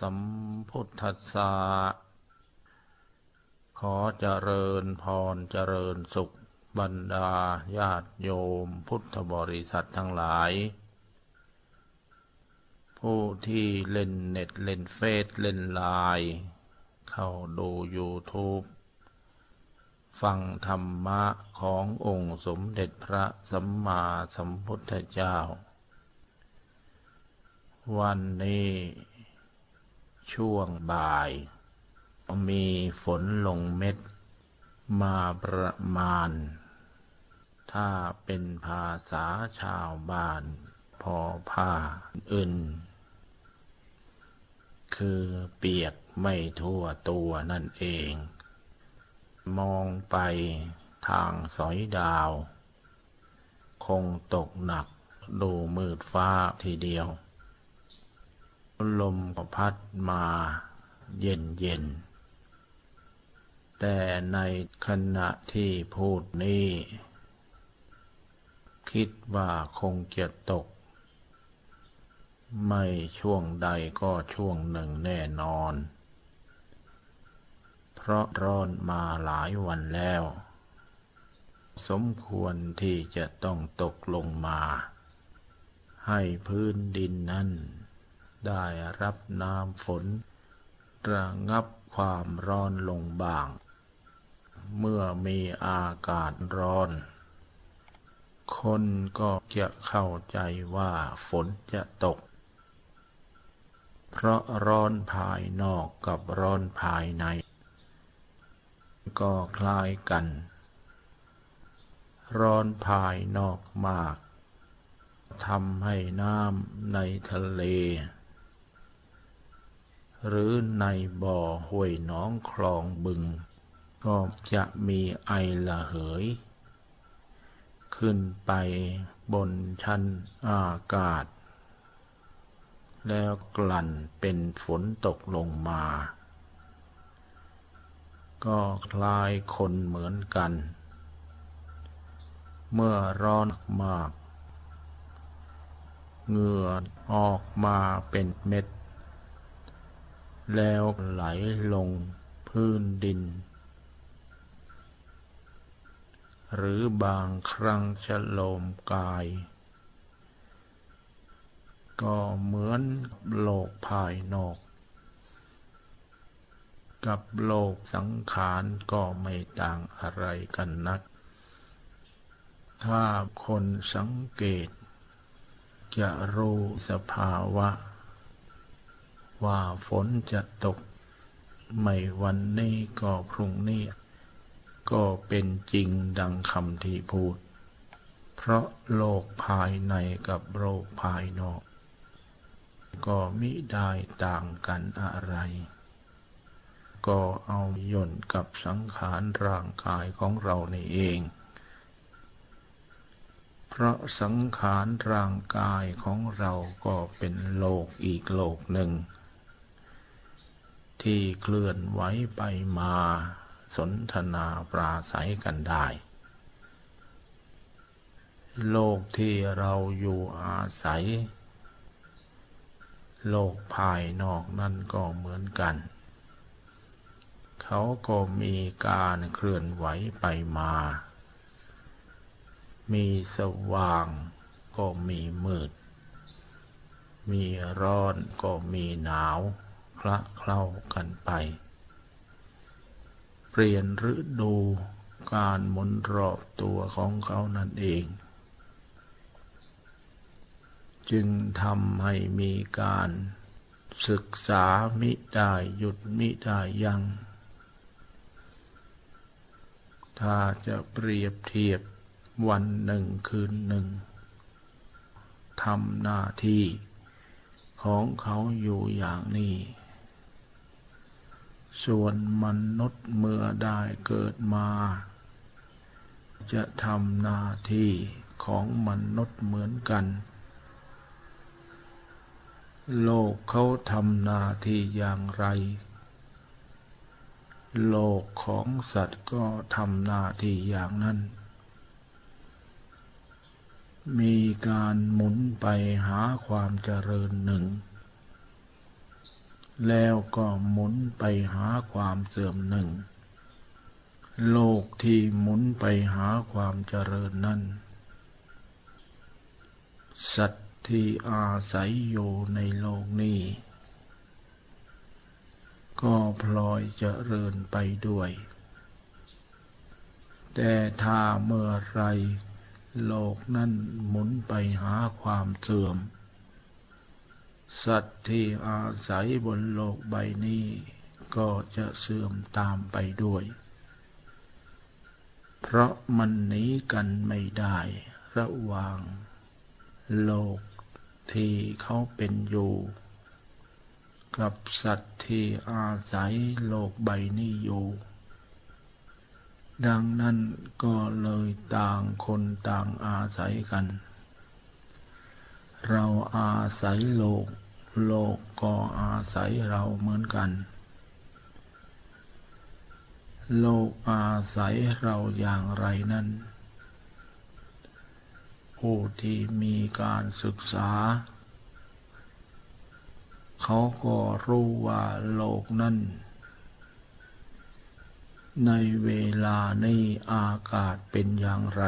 สัมพุทธัสสะขอเจริญพรเจริญสุขบรรดาญาติโยมพุทธบริษัททั้งหลาย ผู้ที่เล่นเน็ตเล่นเฟซเล่นไลน์เข้าดูยูทูบฟังธรรมะขององค์สมเด็จพระสัมมาสัมพุทธเจ้า วันนี้ ช่วงบ่าย มีฝนลงเม็ด มาประมาณ ถ้าเป็นภาษาชาวบ้าน พอผ้าอื่น คือเปียกไม่ทั่วตัวนั่นเอง มองไปทางสอยดาว คงตกหนักดูมืดฟ้าทีเดียว ลมก็พัดมาเย็นเย็น แต่ในขณะที่พูดนี้ คิดว่าคงจะตก ไม่ช่วงใดก็ช่วงหนึ่งแน่นอน เพราะร้อนมาหลายวันแล้ว สมควรที่จะต้องตกลงมา ให้พื้นดินนั้น ได้รับน้ำฝน ระงับความร้อนลงบ้าง เมื่อมีอากาศร้อน คนก็จะเข้าใจว่าฝนจะตก เพราะร้อนภายนอกกับร้อนภายใน ก็คล้ายกัน ร้อนภายนอกมากทำให้น้ำในทะเล หรือในบ่อห้วยน้องคลองบึง ก็จะมีไอละเหย ขึ้นไปบนชั้นอากาศ แล้วกลั่นเป็นฝนตกลงมา ก็คล้ายคนเหมือนกัน เมื่อร้อนมากเหงื่อออกมาเป็นเม็ด แล้วไหลลงพื้นดิน หรือบางครั้งฉโลมกาย ก็เหมือนโลกภายนอก กับโลกสังขารก็ไม่ต่างอะไรกันนัก ถ้าคนสังเกตจะรู้สภาวะ ว่าฝนจะตก ไม่วันนี้ก็พรุ่งนี้ ก็เป็นจริงดังคำที่พูด เพราะโลกภายในกับโลกภายนอก ก็มิได้ต่างกันอะไร ก็เอาย่นกับสังขารร่างกายของเราในเองเพราะสังขารร่างกายของเราก็เป็นโลกอีกโลกหนึ่ง ที่เคลื่อนไหวไปมาสนทนาปราศัยกันได้ โลกที่เราอยู่อาศัย โลกภายนอกนั่นก็เหมือนกัน เขาก็มีการเคลื่อนไหวไปมา มีสว่างก็มีมืด มีร้อนก็มีหนาว ละเคล้ากันไป เปลี่ยนฤดูการหมุนรอบตัวของเขานั่นเอง จึงทำให้มีการศึกษามิได้หยุดมิได้ยัง ถ้าจะเปรียบเทียบวันหนึ่งคืนหนึ่งทำหน้าที่ของเขาอยู่อย่างนี้ ส่วนมนุษย์เมื่อได้เกิดมา จะทำหน้าที่ของมนุษย์เหมือนกัน โลกเขาทำหน้าที่อย่างไร โลกของสัตว์ก็ทำหน้าที่อย่างนั้น มีการหมุนไปหาความเจริญหนึ่ง แล้วก็หมุนไปหาความเสื่อมหนึ่ง โลกที่หมุนไปหาความเจริญนั้น สัตว์ที่อาศัยอยู่ในโลกนี้ ก็พลอยเจริญไปด้วย แต่ถ้าเมื่อไรโลกนั้นหมุนไปหาความเสื่อม สัตว์ที่อาศัยบนโลกใบนี้ ก็จะเสื่อมตามไปด้วย เพราะมันหนีกันไม่ได้ระหว่าง โลกที่เขาเป็นอยู่ กับสัตว์ที่อาศัยโลกใบนี้อยู่ ดังนั้นก็เลยต่างคนต่างอาศัยกัน เราอาศัยโลก โลกก็อาศัยเราเหมือนกัน โลกอาศัยเราอย่างไรนั้น ผู้ที่มีการศึกษา เขาก็รู้ว่าโลกนั้นในเวลานี้อากาศเป็นอย่างไร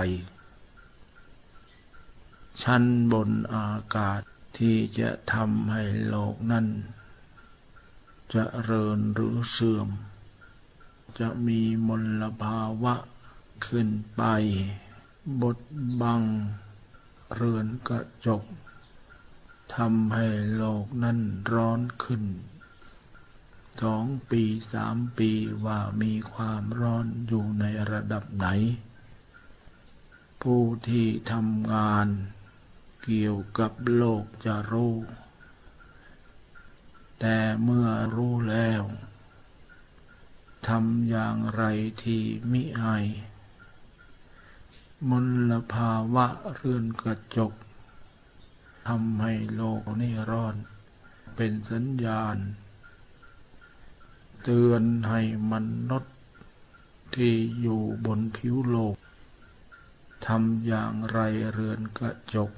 ชั้นบนอากาศที่จะทำให้โลกนั้นจะเริญหรือเสื่อม จะมีมลภาวะขึ้นไป บดบัง เรือนกระจกทำให้โลกนั้นร้อนขึ้น สองปีสามปีว่ามีความร้อนอยู่ในระดับไหน ผู้ที่ทำงาน เกี่ยวกับโลกจะรู้ แต่เมื่อรู้แล้วทำอย่างไรที่มิไอมลภาวะเรือนกระจกทำให้โลกนี้ร้อน เป็นสัญญาณ เตือนให้มนุษย์ที่อยู่บนผิวโลกทำอย่างไรเรือนกระจก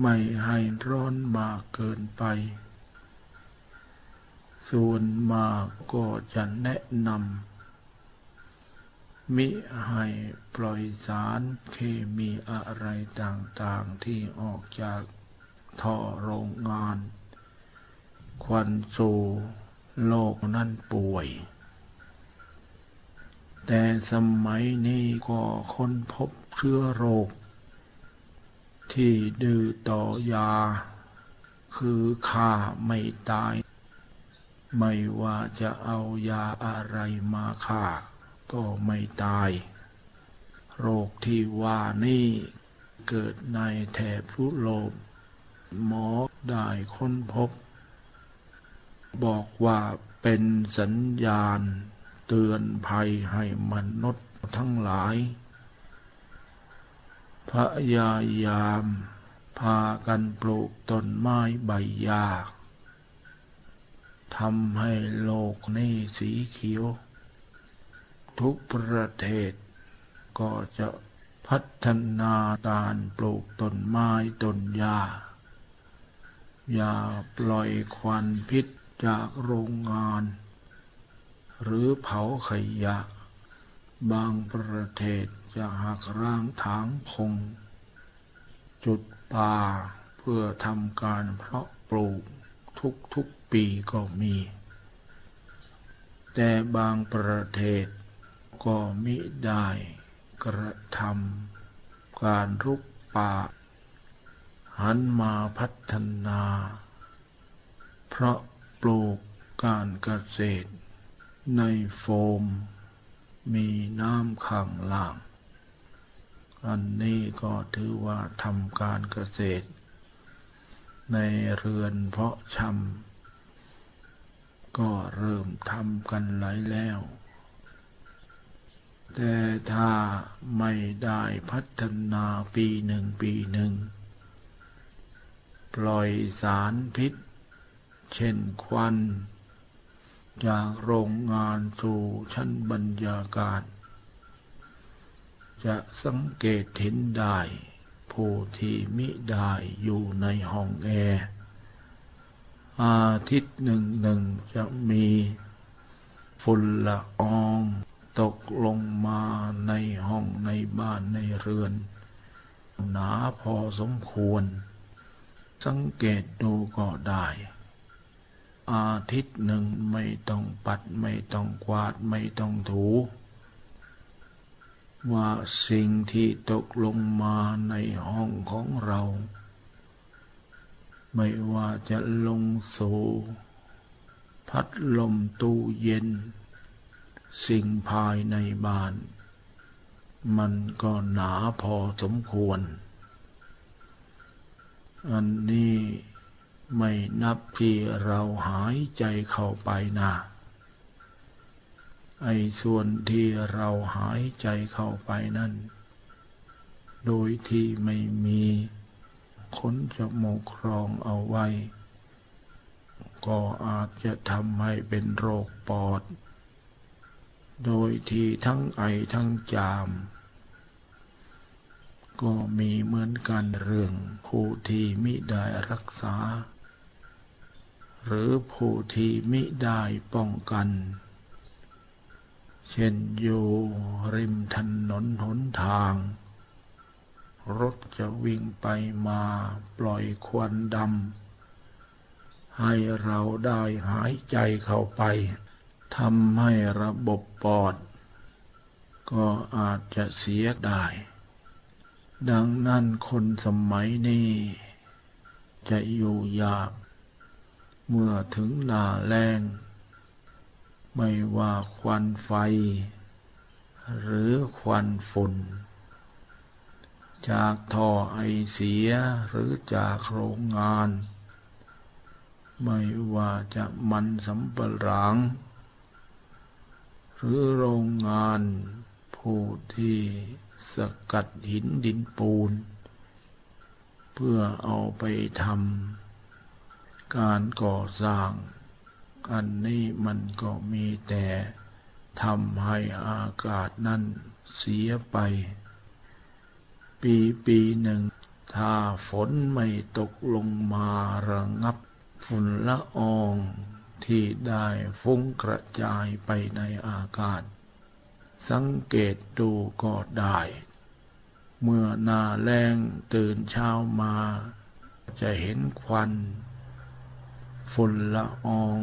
ไม่ให้ร้อนมากเกินไป ส่วนมากก็จะแนะนำ มิให้ปล่อยสารเคมีอะไรต่างๆที่ออกจากท่อโรงงาน ควันสู่โลกนั่นป่วย แต่สมัยนี้ก็ค้นพบเชื้อโรค ที่ดื้อต่อยา คือฆ่าไม่ตาย ไม่ว่าจะเอายาอะไรมาฆ่า ก็ไม่ตาย โรคที่ว่านี่เกิดในแถบรุโลกหมอได้ค้นพบ บอกว่าเป็นสัญญาณเตือนภัยให้มนุษย์ทั้งหลาย พยายาม พากันปลูกต้นไม้ใบหญ้าทำให้โลกนี้สีเขียว ทุกประเทศก็จะพัฒนาการปลูกต้นไม้ต้นหญ้า อย่าปล่อยควันพิษจากโรงงาน หรือเผาขยะ บางประเทศ จะหักร่างถางพง จุดป่าเพื่อทำการเพาะปลูกทุกทุกปีก็มี แต่บางประเทศก็มิได้กระทำการรุกป่า หันมาพัฒนา เพราะปลูกการเกษตรในโฟมมีน้ำขังล่าง อันนี้ก็ถือว่าทำการเกษตร ในเรือนเพาะชำก็เริ่มทำกันหลายแล้ว แต่ถ้าไม่ได้พัฒนาปีหนึ่งปีหนึ่ง ปล่อยสารพิษ เช่นควัน จากโรงงานสู่ชั้นบรรยากาศ จะสังเกตเห็นได้ ผู้ที่มิได้อยู่ในห้องแอร์อาทิตย์หนึ่งหนึ่งจะมีฝุ่นละอองตกลงมาในห้องในบ้านในเรือน หนาพอสมควร สังเกตดูก็ได้ อาทิตย์หนึ่งไม่ต้องปัดไม่ต้องกวาดไม่ต้องถู ว่าสิ่งที่ตกลงมาในห้องของเรา ไม่ว่าจะลงสู่พัดลมตู้เย็น สิ่งภายในบ้าน มันก็หนาพอสมควร อันนี้ไม่นับที่เราหายใจเข้าไปนะ ไอ้ส่วนที่เราหายใจเข้าไปนั่น โดยที่ไม่มีขนจมูกครองเอาไว้ ก็อาจจะทำให้เป็นโรคปอด โดยที่ทั้งไอทั้งจาม ก็มีเหมือนกันเรื่องผู้ที่มิได้รักษา หรือผู้ที่มิได้ป้องกัน เช่นอยู่ริมถนนหนทาง รถจะวิ่งไปมาปล่อยควันดำ ให้เราได้หายใจเข้าไปทำให้ระบบปอด ก็อาจจะเสียได้ ดังนั้นคนสมัยนี้ จะอยู่ยาก เมื่อถึงหน้าแรง ไม่ว่าควันไฟ หรือควันฝุ่น จากท่อไอเสียหรือจากโรงงาน ไม่ว่าจะมันสำปะหลัง หรือโรงงานผู้ที่สกัดหินดินปูน เพื่อเอาไปทำการก่อสร้าง อันนี้มันก็มีแต่ทำให้อากาศนั่นเสียไป ปีปีหนึ่ง ถ้าฝนไม่ตกลงมาระงับฝุ่นละอองที่ได้ฟุ้งกระจายไปในอากาศ สังเกตดูก็ได้ เมื่อนาแรงตื่นเช้ามา จะเห็นควัน ฝุ่นละออง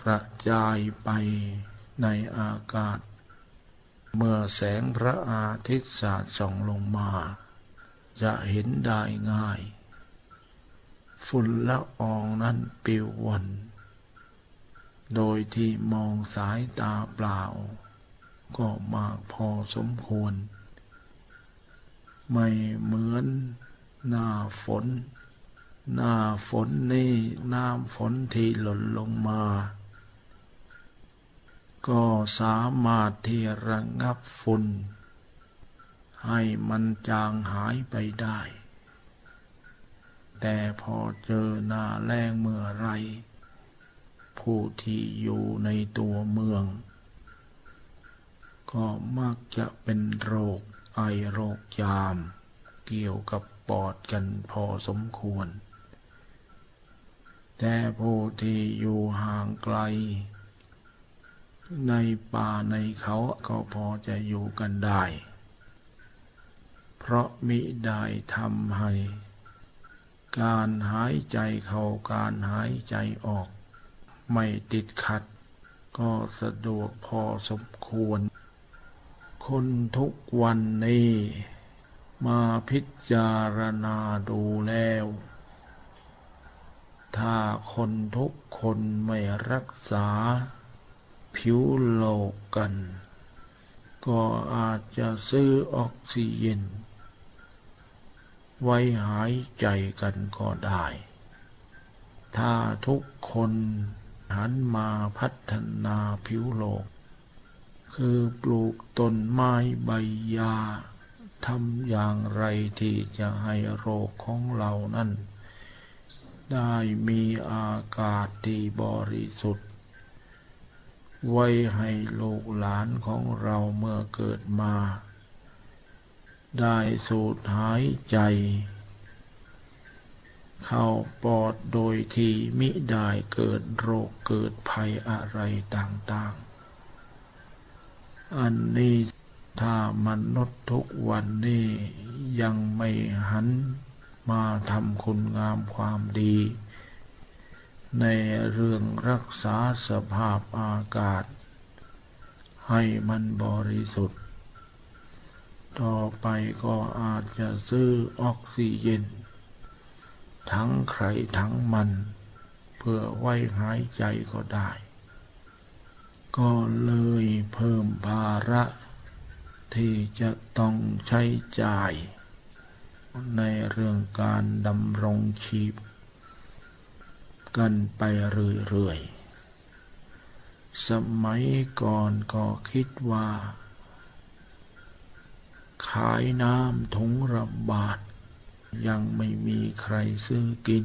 กระจายไปในอากาศ เมื่อแสงพระอาทิตย์สาดส่องลงมา จะเห็นได้ง่าย ฝุ่นละอองนั้นปิววน โดยที่มองสายตาเปล่า ก็มากพอสมควร ไม่เหมือนหน้าฝน หน้าฝนนี่น้ำฝนที่หล่นลงมา ก็สามารถที่ระงับฝุ่น ให้มันจางหายไปได้ แต่พอเจอหน้าแรงเมื่อไร ผู้ที่อยู่ในตัวเมือง ก็มักจะเป็นโรคไอโรคจาม เกี่ยวกับปอดกันพอสมควร แต่ผู้ที่อยู่ห่างไกล ในป่าในเขาก็พอจะอยู่กันได้ เพราะมิได้ทำให้ การหายใจเข้าการหายใจออก ไม่ติดขัด ก็สะดวกพอสมควร คนทุกวันนี้มาพิจารณาดูแล้ว ถ้าคนทุกคนไม่รักษา ผิวโลกกัน ก็อาจจะซื้อออกซิเจนไว้หายใจกันก็ได้ ถ้าทุกคนหันมาพัฒนาผิวโลก คือปลูกต้นไม้ใบยาทำอย่างไรที่จะให้โรคของเรานั้น ได้มีอากาศที่บริสุทธิ์ ไว้ให้ลูกหลานของเราเมื่อเกิดมา ได้สูดหายใจ เข้าปอดโดยที่มิได้เกิดโรคเกิดภัยอะไรต่างๆ อันนี้ถ้ามนุษย์ทุกวันนี้ยังไม่หัน มาทำคุณงามความดี ในเรื่องรักษาสภาพอากาศ ให้มันบริสุทธิ์ ต่อไปก็อาจจะซื้อออกซิเจนทั้งใครทั้งมัน เพื่อไว้หายใจก็ได้ ก็เลยเพิ่มภาระที่จะต้องใช้จ่าย ในเรื่องการดำรงชีพ กันไปเรื่อยๆ สมัยก่อนก็คิดว่า ขายน้ำถุงระบาทยังไม่มีใครซื้อกิน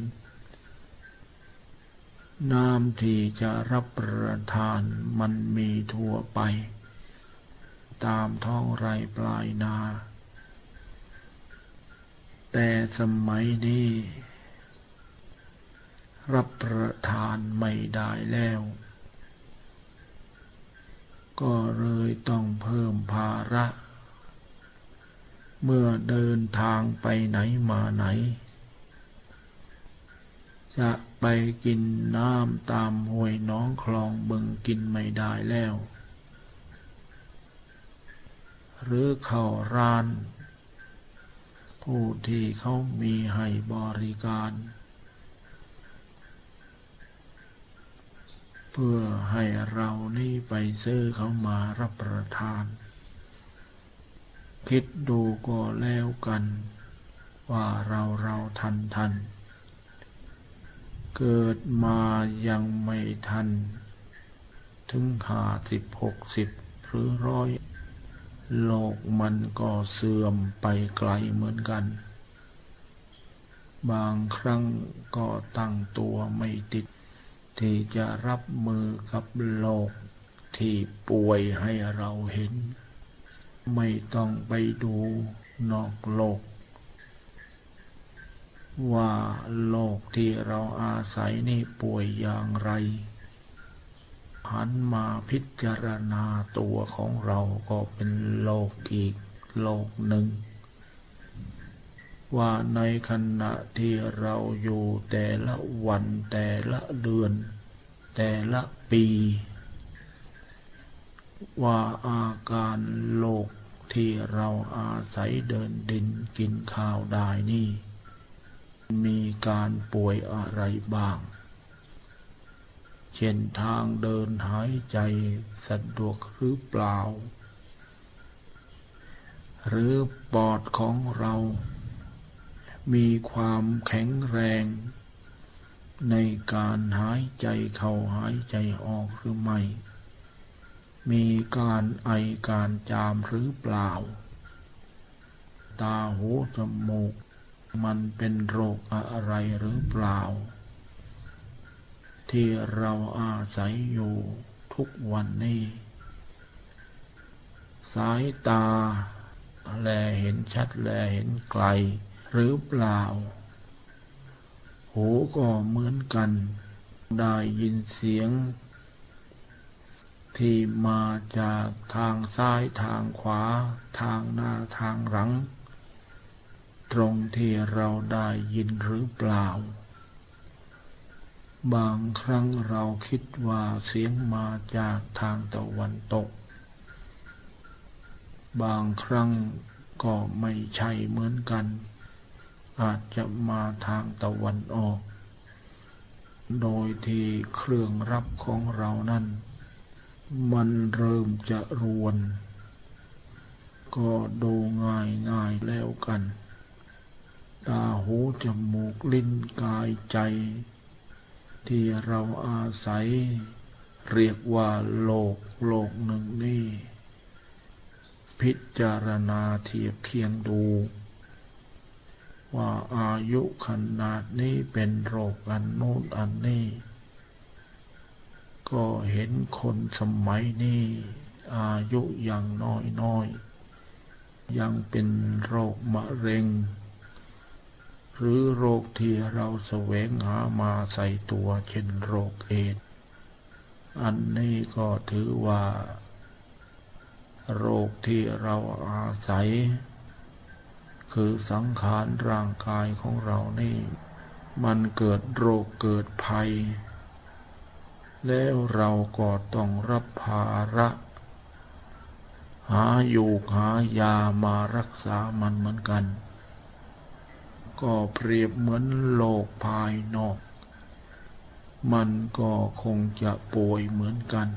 น้ำที่จะรับประทานมันมีทั่วไป ตามท้องไร่ปลายนา แต่สมัยนี้ รับประทานไม่ได้แล้ว ก็เลยต้องเพิ่มภาระ เมื่อเดินทางไปไหนมาไหน จะไปกินน้ำตามห้วยน้องคลองบึงกินไม่ได้แล้ว หรือเข้าร้าน ผู้ที่เขามีให้บริการ เพื่อให้เรานี่ไปซื้อเขามารับประทาน คิดดูก็แล้วกัน ว่าเราเราทันทัน เกิดมายังไม่ทัน ถึงห้าสิบหกสิบหรือร้อย โลกมันก็เสื่อมไปไกลเหมือนกัน บางครั้งก็ตั้งตัวไม่ติด ที่จะรับมือกับโลกที่ป่วยให้เราเห็น ไม่ต้องไปดูนอกโลก ว่าโลกที่เราอาศัยนี่ป่วยอย่างไร หันมาพิจารณาตัวของเราก็เป็นโลกอีกโลกหนึ่ง ว่าในขณะที่เราอยู่แต่ละวันแต่ละเดือน แต่ละปี ว่าอาการโลกที่เราอาศัยเดินดินกินข้าวได้นี่ มีการป่วยอะไรบ้าง เช่นทางเดินหายใจสะดวกหรือเปล่า หรือปอดของเรา มีความแข็งแรง ในการหายใจเข้าหายใจออกหรือไม่ มีการไอการจามหรือเปล่า ตาหูจมูก มันเป็นโรคอะไรหรือเปล่า ที่เราอาศัยอยู่ทุกวันนี้ สายตา แลเห็นชัด แลเห็นไกล หรือเปล่า หูก็เหมือนกัน ได้ยินเสียง ที่มาจากทางซ้ายทางขวา ทางหน้าทางหลัง ตรงที่เราได้ยินหรือเปล่า บางครั้งเราคิดว่าเสียงมาจากทางตะวันตก บางครั้งก็ไม่ใช่เหมือนกัน อาจจะมาทางตะวันออก โดยที่เครื่องรับของเรานั้น มันเริ่มจะรวน ก็ดูง่ายง่ายแล้วกัน ตาหูจมูกลิ้นกายใจ ที่เราอาศัย เรียกว่าโลกโลกหนึ่งนี่ พิจารณาเทียบเคียงดู ว่าอายุขนาดนี้เป็นโรคอันโน้นอันนี้ ก็เห็นคนสมัยนี้อายุยังน้อยน้อยยังเป็นโรคมะเร็ง หรือโรคที่เราแสวงหามาใส่ตัวเช่นโรคเอดอันนี้ก็ถือว่า โรคที่เราอาศัย คือสังขารร่างกายของเรานี่ มันเกิดโรคเกิดภัย แล้วเราก็ต้องรับภาระ หาอยู่หายามารักษามันเหมือนกัน ก็เปรียบเหมือนโลกภายนอก มันก็คงจะป่วยเหมือนกัน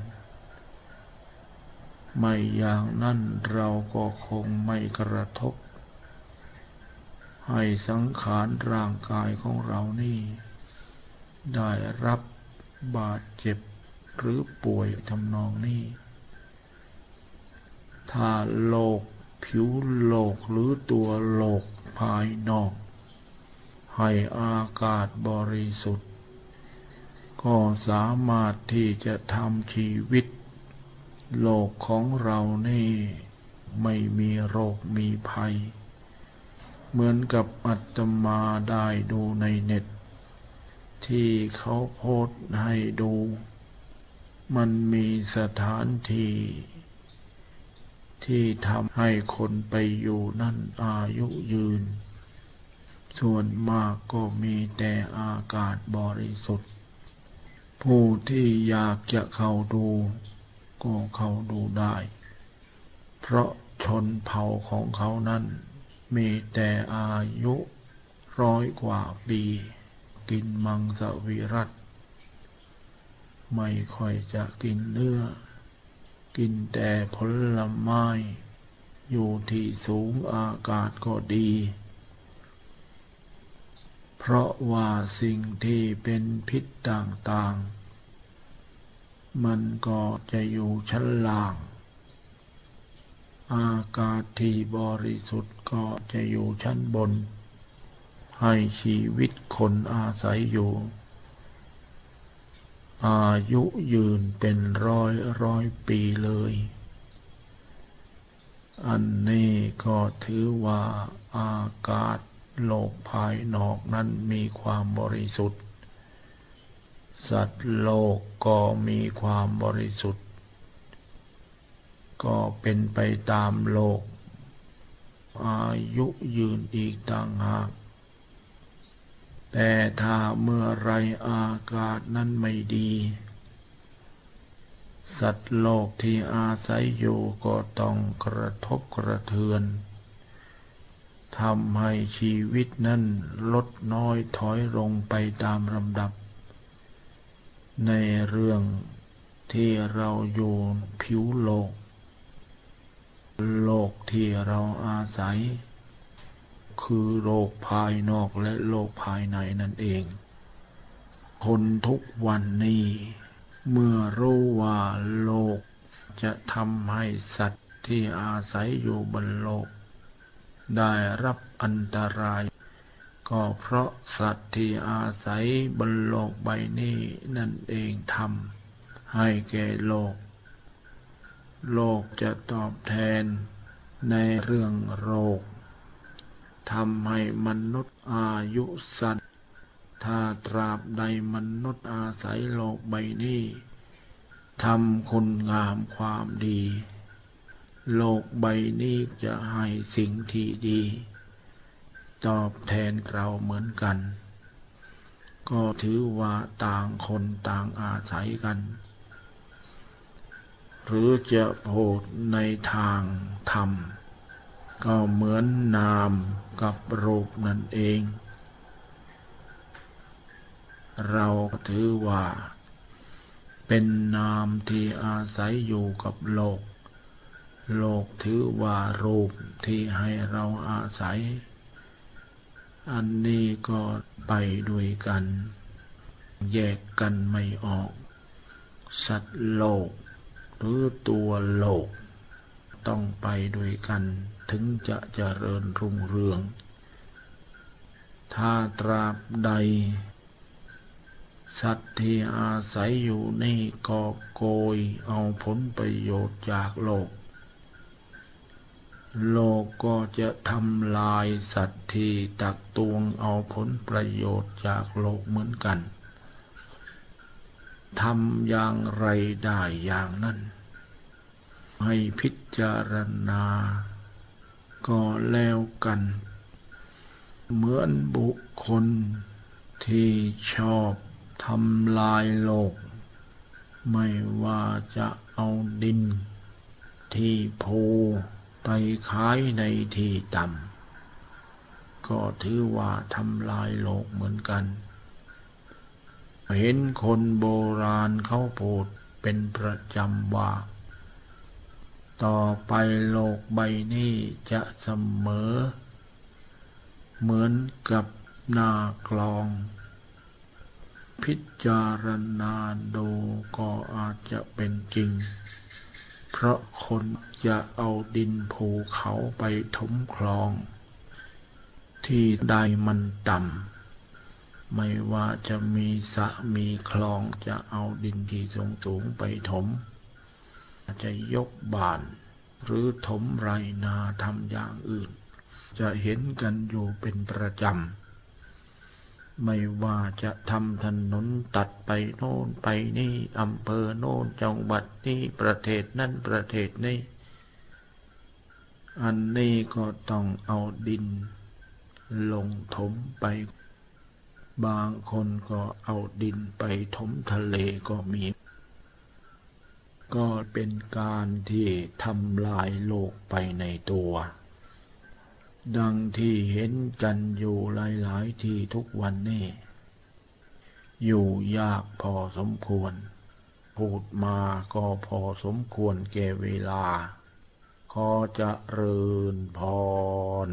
ไม่อย่างนั้นเราก็คงไม่กระทบ ให้สังขารร่างกายของเรานี่ ได้รับบาดเจ็บหรือป่วยทำนองนี้ ถ้าโลกผิวโลกหรือตัวโลกภายนอก ให้อากาศบริสุทธิ์ ก็สามารถที่จะทำชีวิต โลกของเรานี่ ไม่มีโรคมีภัย เหมือนกับอัตมาได้ดูในเน็ต ที่เขาโพสให้ดู มันมีสถานที่ที่ทำให้คนไปอยู่นั่นอายุยืน ส่วนมากก็มีแต่อากาศบริสุทธิ์ ผู้ที่อยากจะเข้าดู ก็เข้าดูได้ เพราะชนเผ่าของเขานั้น มีแต่อายุร้อยกว่าปี กินมังสวิรัตไม่ค่อยจะกินเนื้อ กินแต่ผลไม้ อยู่ที่สูงอากาศก็ดี เพราะว่าสิ่งที่เป็นพิษต่างๆ มันก็จะอยู่ชั้นล่าง อากาศที่บริสุทธิ์ก็จะอยู่ชั้นบน ให้ชีวิตคนอาศัยอยู่ อายุยืนเป็นร้อยร้อยปีเลย อันนี้ก็ถือว่าอากาศ โลกภายนอกนั้นมีความบริสุทธิ์ สัตว์โลกก็มีความบริสุทธิ์ ก็เป็นไปตามโลก อายุยืนอีกต่างหาก แต่ถ้าเมื่อไรอากาศนั้นไม่ดี สัตว์โลกที่อาศัยอยู่ก็ต้องกระทบกระเทือน ทำให้ชีวิตนั้นลดน้อยถอยลงไปตามลำดับ ในเรื่องที่เราอยู่ผิวโลก โลกที่เราอาศัย คือโลกภายนอกและโลกภายในนั่นเอง คนทุกวันนี้ เมื่อรู้ว่าโลกจะทำให้สัตว์ที่อาศัยอยู่บนโลก ได้รับอันตราย ก็เพราะสัตว์ที่อาศัยบนโลกใบนี้นั่นเองทำให้แก่โลก โลกจะตอบแทนในเรื่องโรคทำให้มนุษย์อายุสั้นถ้าตราบใดมนุษย์อาศัยโลกใบนี้ทำคุณงามความดี โลกใบนี้จะให้สิ่งที่ดี ตอบแทนเราเหมือนกัน ก็ถือว่าต่างคนต่างอาศัยกัน หรือจะโพดในทางธรรม ก็เหมือนนามกับรูปนั่นเอง เราถือว่า เป็นนามที่อาศัยอยู่กับโลก โลกถือว่ารูปที่ให้เราอาศัย อันนี้ก็ไปด้วยกัน แยกกันไม่ออก สัตว์โลก หรือตัวโลก ต้องไปด้วยกันถึงจะเจริญรุ่งเรือง ถ้าตราบใด สัตว์ที่อาศัยอยู่ในกอโกยเอาผลประโยชน์จากโลก โลกก็จะทำลายสัตว์ที่ตักตวงเอาผลประโยชน์จากโลกเหมือนกัน ทำอย่างไรได้อย่างนั้น ให้พิจารณา ก็แล้วกัน เหมือนบุคคลที่ชอบทำลายโลก ไม่ว่าจะเอาดินที่โพ ไปขายในที่ต่ำก็ถือว่าทำลายโลกเหมือนกัน เห็นคนโบราณเขาพูดเป็นประจำว่า ต่อไปโลกใบนี้จะเสมอ เหมือนกับนากลอง พิจารณาดูก็อาจจะเป็นจริง เพราะคน จะเอาดินภูเขาไปถมคลอง ที่ใดมันต่ำ ไม่ว่าจะมีสะมีคลองจะเอาดินที่สูงสูงไปถม จะยกบาน หรือถมไรนาทำอย่างอื่น จะเห็นกันอยู่เป็นประจำไม่ว่าจะทำถนนตัดไปโน่นไปนี่อำเภอโน่นจังหวัดนี่ประเทศนั่นประเทศนี้ อันนี้ก็ต้องเอาดิน ลงถมไป บางคนก็เอาดินไปถมทะเลก็มี ก็เป็นการที่ทำลายโลกไปในตัว ดังที่เห็นกันอยู่หลาย ๆ ที่ทุกวันนี้ อยู่ยากพอสมควร พูดมาก็พอสมควรแก่เวลา ขอจะเริญพร